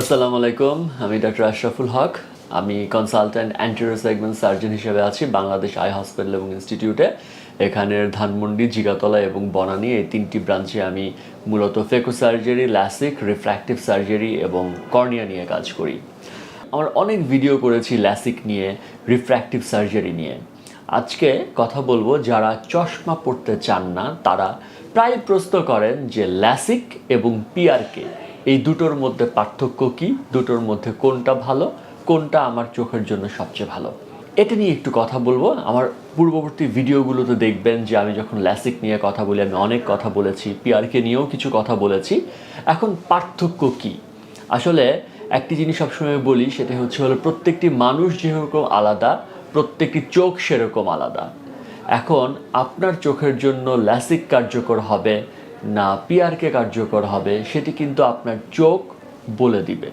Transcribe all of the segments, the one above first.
আসসালামু আলাইকুম, আমি ডক্টর আশরাফুল হক। আমি কনসালট্যান্ট অ্যান্টিরো সেগমেন্ট সার্জন হিসেবে আছি বাংলাদেশ আই হসপিটাল এবং ইনস্টিটিউটে এখানের ধানমন্ডি, জিগাতলা এবং বনানী এই তিনটি ব্রাঞ্চে আমি মূলত phaco surgery LASIK refractive surgery এবং কর্নিয়া নিয়ে কাজ করি। আমার অনেক ভিডিও করেছি ল্যাসিক নিয়ে রিফ্র্যাক্টিভ সার্জারি নিয়ে। আজকে কথা বলব যারা চশমা পড়তে চান না, তারা প্রায় প্রশ্ন করেন যে ল্যাসিক এবং পিআরকে এই দুটোর মধ্যে পার্থক্য কি? দুটোর মধ্যে কোনটা ভালো? কোনটা আমার চোখের জন্য সবচেয়ে ভালো? এটা নিয়ে একটু কথা বলব। আমার পূর্ববর্তী ভিডিওগুলোতে দেখবেন যে আমি যখন ল্যাসিক নিয়ে কথা বলি, আমি অনেক কথা বলেছি পিআরকে নিয়েও কিছু কথা বলেছি। এখন পার্থক্য কি? আসলে একটি জিনিস সবসময় বলি সেটা হচ্ছে হলো প্রত্যেকটি মানুষ যেরকম আলাদা, প্রত্যেকটি চোখ সেরকম আলাদা। এখন আপনার চোখের জন্য ল্যাসিক কার্যকর হবে না পিআরকে কার্যকর হবে, সেটি কিন্তু আপনার চোখ বলে দিবে।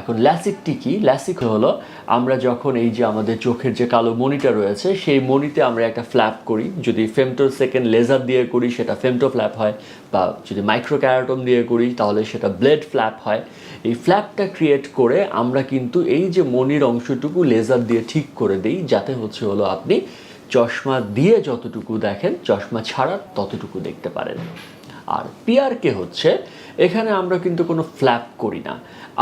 এখন ল্যাসিকটি কি? ল্যাসিক হলো, আমরা যখন এই যে আমাদের চোখের যে কালো মনিটা রয়েছে, সেই মনিতে আমরা একটা ফ্ল্যাপ করি। যদি ফেমটো সেকেন্ড লেজার দিয়ে করি, সেটা ফেমটো ফ্ল্যাপ হয়, বা যদি মাইক্রো ক্যারাটন দিয়ে করি, তাহলে সেটা ব্লেড ফ্ল্যাপ হয়। এই ফ্ল্যাপটা ক্রিয়েট করে আমরা কিন্তু এই যে মনির অংশটুকু লেজার দিয়ে ঠিক করে দিই, যাতে হচ্ছে হলো আপনি চশমা দিয়ে যতটুকু দেখেন, চশমা ছাড়া ততটুকু দেখতে পারেন। আর পিআরকে হচ্ছে, এখানে আমরা কিন্তু কোনো ফ্ল্যাপ করি না।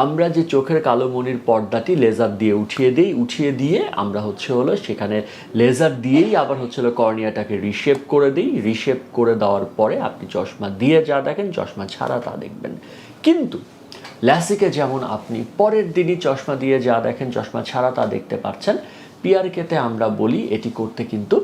আমরা যে চোখের কালো মনির পর্দাটি লেজার দিয়ে উঠিয়ে দিই, উঠিয়ে দিয়ে আমরা হচ্ছে হলো সেখানে লেজার দিয়েই আবার হচ্ছে হলো কর্নিয়াটাকে রিশেপ করে দিই। রিশেপ করে দেওয়ার পরে আপনি চশমা দিয়ে যা দেখেন, চশমা ছাড়া তা দেখবেন। কিন্তু ল্যাসিকে যেমন আপনি পরের দিনই চশমা দিয়ে যা দেখেন, চশমা ছাড়া তা দেখতে পাচ্ছেন পিআরকেতে আমরা বলি এটি করতে কিন্তু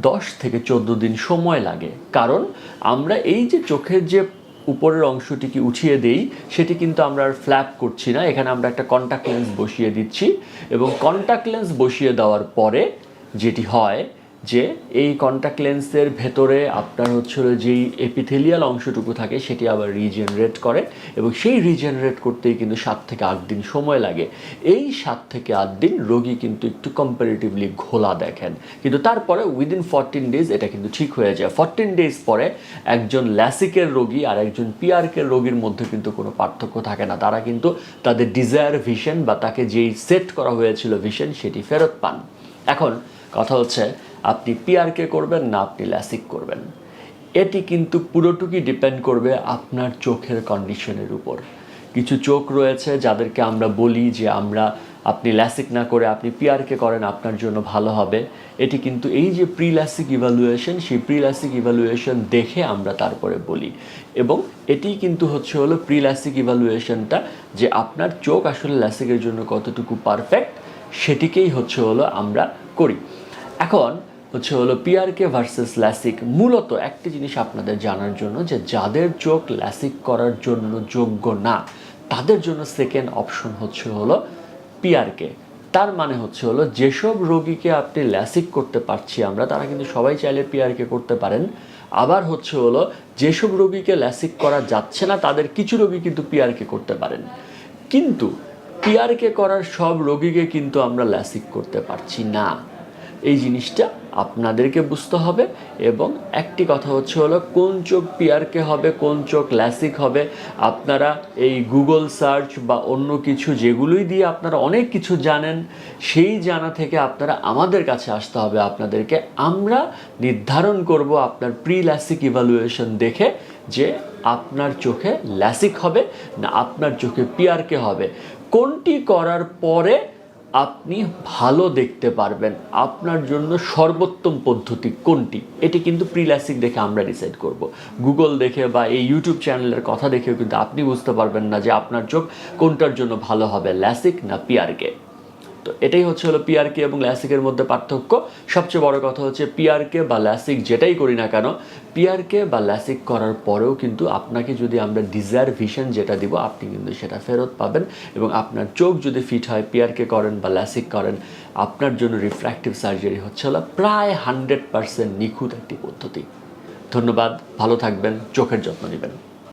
দশ থেকে চোদ্দ দিন সময় লাগে। কারণ আমরা এই যে চোখের যে উপরের অংশটিকে উঠিয়ে দেই, সেটি কিন্তু আমরা আর ফ্ল্যাপ করছি না। এখানে আমরা একটা কন্ট্যাক্ট লেন্স বসিয়ে দিচ্ছি এবং কন্ট্যাক্ট লেন্স বসিয়ে দেওয়ার পরে যেটি হয় যে এই কন্টাক্ট লেন্সের ভেতরে আপনার হচ্ছে যেই এপিথেলিয়াল অংশটুকু থাকে, সেটি আবার রিজেনারেট করে এবং সেই রিজেনারেট করতেই কিন্তু সাত থেকে আট দিন সময় লাগে। এই সাত থেকে আট দিন রোগী কিন্তু একটু কম্পারেটিভলি ঘোলা দেখেন। কিন্তু তারপরে উইদিন ফরটিন ডেজ এটা কিন্তু ঠিক হয়ে যায়। ফরটিন ডেজ পরে একজন ল্যাসিকের রোগী আর একজন পিআরকের রোগীর মধ্যে কিন্তু কোনো পার্থক্য থাকে না। তারা কিন্তু তাদের ডিজায়ার ভিশন বা তাকে যেই সেট করা হয়েছিল ভিশন সেটি ফেরত পান। এখন কথা হচ্ছে আপনি পিআরকে করবেন না আপনি ল্যাসিক করবেন। এটি কিন্তু পুরোটুকুই ডিপেন্ড করবে আপনার চোখের কন্ডিশনের উপর। কিছু চোখ রয়েছে যাদেরকে আমরা বলি যে আমরা আপনি ল্যাসিক না করে আপনি পিআরকে করেন আপনার জন্য ভালো হবে। এটি কিন্তু এই যে প্রি ল্যাসিক ইভ্যালুয়েশন সেই প্রি ল্যাসিক ইভ্যালুয়েশন দেখে আমরা তারপরে বলি। এবং এটি কিন্তু হচ্ছে হলো প্রি ল্যাসিক ইভ্যালুয়েশনটা যে আপনার চোখ আসলে ল্যাসিকের জন্য কতটুকু পারফেক্ট সেটিকেই হচ্ছে হলো আমরা করি। এখন হচ্ছে হলো পিআরকে ভার্সেস ল্যাসিক মূলত একটি জিনিস আপনাদের জানার জন্য যে যাদের চোখ ল্যাসিক করার জন্য যোগ্য না, তাদের জন্য সেকেন্ড অপশন হচ্ছে হলো পিআরকে তার মানে হচ্ছে হলো যেসব রোগীকে আপনি ল্যাসিক করতে পারছি আমরা, তারা কিন্তু সবাই চাইলে পিআরকে করতে পারেন। আবার হচ্ছে হলো যেসব রোগীকে ল্যাসিক করা যাচ্ছে না, তাদের কিছু রোগী কিন্তু পিআরকে করতে পারেন। কিন্তু পিআরকে করার সব রোগীকে কিন্তু আমরা ল্যাসিক করতে পারছি না। এই জিনিসটা আপনাদেরকে বুঝতে হবে এবং একটি কথা হচ্ছে হলো, কোন চোখ পিআরকে হবে, কোন চোখ ল্যাসিক হবে? আপনারা এই গুগল সার্চ বা অন্য কিছু যেগুলোই দিয়ে আপনারা অনেক কিছু জানেন, সেই জানা থেকে আপনারা আমাদের কাছে আসতে হবে আপনাদেরকে। আমরা নির্ধারণ করব আপনার প্রি ল্যাসিক ইভ্যালুয়েশন দেখে যে আপনার চোখে ল্যাসিক হবে না আপনার চোখে পিআরকে হবে। কোনটি করার পরে আপনি ভালো দেখতে পারবেন। আপনার জন্য সর্বোত্তম পদ্ধতি কোনটি? এটি কিন্তু প্রিল্যাসিক দেখে আমরা ডিসাইড করব। গুগল দেখে বা এই ইউটিউব চ্যানেলের কথা দেখেও কিন্তু আপনি বুঝতে পারবেন না যে আপনার চোখ কোনটার জন্য ভালো হবে ল্যাসিক না পিআরকে তো এটাই হচ্ছে হলো পিআরকে এবং ল্যাসিকের মধ্যে পার্থক্য। সবচেয়ে বড় কথা হচ্ছে পিআরকে বা ল্যাসিক যেটাই করি না কেন পিআরকে বা ল্যাসিক করার পরেও কিন্তু আপনাকে যদি আমরা ডিজায়ার ভিশন যেটা দিব, আপনি কিন্তু সেটা ফেরত পাবেন এবং আপনার চোখ যদি ফিট হয় পিআরকে করেন বা ল্যাসিক করেন, আপনার জন্য রিফ্র্যাক্টিভ সার্জারি হচ্ছে হলো প্রায় হান্ড্রেড পার্সেন্ট নিখুঁত একটি পদ্ধতি। ধন্যবাদ, ভালো থাকবেন, চোখের যত্ন নেবেন।